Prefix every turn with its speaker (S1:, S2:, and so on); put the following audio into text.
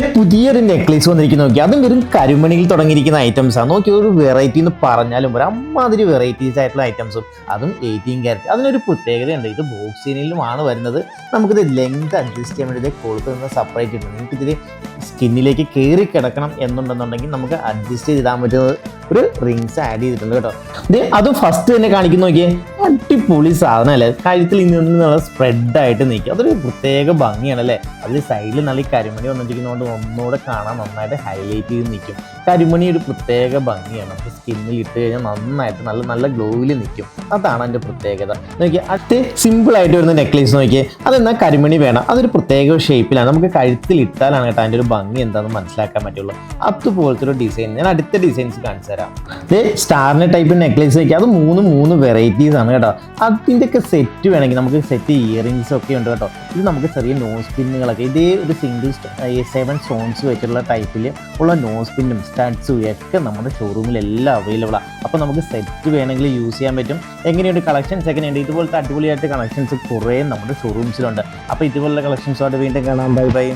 S1: പുതിയൊരു നെക്ലേസ് വന്നിരിക്കുന്നു. നോക്കി അതും വെറും കരുമണിയിൽ തുടങ്ങിയിരിക്കുന്ന ഐറ്റംസ് ആണ് നോക്കി ഒരു വെറൈറ്റി എന്ന് പറഞ്ഞാലും ഒരു അമ്മാതിരി വെറൈറ്റീസ് ആയിട്ടുള്ള ഐറ്റംസും അതും എയ്റ്റീൻ ക്യാരറ്റ് അതിനൊരു പ്രത്യേകതയുണ്ട്. ഇത് ബോക്സിനിലുമാണ് വരുന്നത്. നമുക്കിത് ലെങ്ത് അഡ്ജസ്റ്റ് ചെയ്യാൻ വേണ്ടി കൊടുക്കുന്ന സെപ്പറേറ്റ് ഉണ്ട് നിങ്ങൾക്ക് ഇതിൽ സ്കിന്നിലേക്ക് കയറി കിടക്കണം എന്നുണ്ടെന്നുണ്ടെങ്കിൽ നമുക്ക് അഡ്ജസ്റ്റ് ചെയ്തിടാൻ പറ്റുന്നത് ഒരു റിങ്സ് ആഡ് ചെയ്തിട്ടുണ്ട് കേട്ടോ. ഇത് അത് ഫസ്റ്റ് തന്നെ കാണിക്കുന്നു. നോക്കിയേ അടിപൊളി സാധനം അല്ലേ? കഴുത്തിൽ നിന്നുള്ള സ്പ്രെഡ് ആയിട്ട് നിൽക്കും. അതൊരു പ്രത്യേക ഭംഗിയാണ് അല്ലേ? അതിൽ സൈഡിൽ നല്ല കരിമണി വന്നിരിക്കുന്നതുകൊണ്ട് ഒന്നുകൂടെ കാണാൻ നന്നായിട്ട് ഹൈലൈറ്റ് ചെയ്ത് നിൽക്കും. കരിമണി ഒരു പ്രത്യേക ഭംഗിയാണ്. നമുക്ക് സ്കിന്നിൽ ഇട്ട് കഴിഞ്ഞാൽ നന്നായിട്ട് നല്ല നല്ല ഗ്ലോയിൽ നിൽക്കും. അതാണ് അതിന്റെ പ്രത്യേകത. നോക്കിയാൽ അത് സിമ്പിൾ ആയിട്ട് വരുന്ന നെക്ലേസ് നോക്കിയേ. അതെന്നാൽ കരിമണി വേണം. അതൊരു പ്രത്യേക ഷേപ്പിലാണ് നമുക്ക് കഴുത്തിൽ ഇട്ടാലാണ് കേട്ടോ അതിന്റെ ഒരു ഭംഗി എന്താണെന്ന് മനസ്സിലാക്കാൻ പറ്റുള്ളൂ. അതുപോലത്തെ ഒരു ഡിസൈൻ ഞാൻ അടുത്ത ഡിസൈൻസ് കാണിച്ചു തരാം. സ്റ്റാറിന്റെ ടൈപ്പ് നെക്ലേസ് നോക്കിയാൽ അത് മൂന്ന് മൂന്ന് വെറൈറ്റീസ് ആണ് കേട്ടോ. അതിന്റെ ഒക്കെ സെറ്റ് വേണമെങ്കിൽ നമുക്ക് സെറ്റ് ഇയറിങ്സ് ഒക്കെ ഉണ്ട് കേട്ടോ. ഇത് നമുക്ക് ചെറിയ നോസ് പിന്നുകളൊക്കെ ഇതേ ഒരു സിംഗിൾ സെവൻ സോൺസ് വെച്ചിട്ടുള്ള ടൈപ്പിൽ ഉള്ള നോസ് പിന്നും സ്റ്റാൻസും ഒക്കെ നമ്മുടെ ഷോറൂമിലെല്ലാം അവൈലബിളാണ് അപ്പോൾ നമുക്ക് സെറ്റ് വേണമെങ്കിൽ യൂസ് ചെയ്യാൻ പറ്റും. എങ്ങനെയുണ്ട് കളക്ഷൻസ് എങ്ങനെയുണ്ട്? ഇതുപോലത്തെ അടിപൊളിയായിട്ട് കളക്ഷൻസ് കുറേ നമ്മുടെ ഷോറൂംസിലുണ്ട് അപ്പോൾ ഇതുപോലുള്ള കളക്ഷൻസുമായിട്ട് വീണ്ടും കാണാം. Bye bye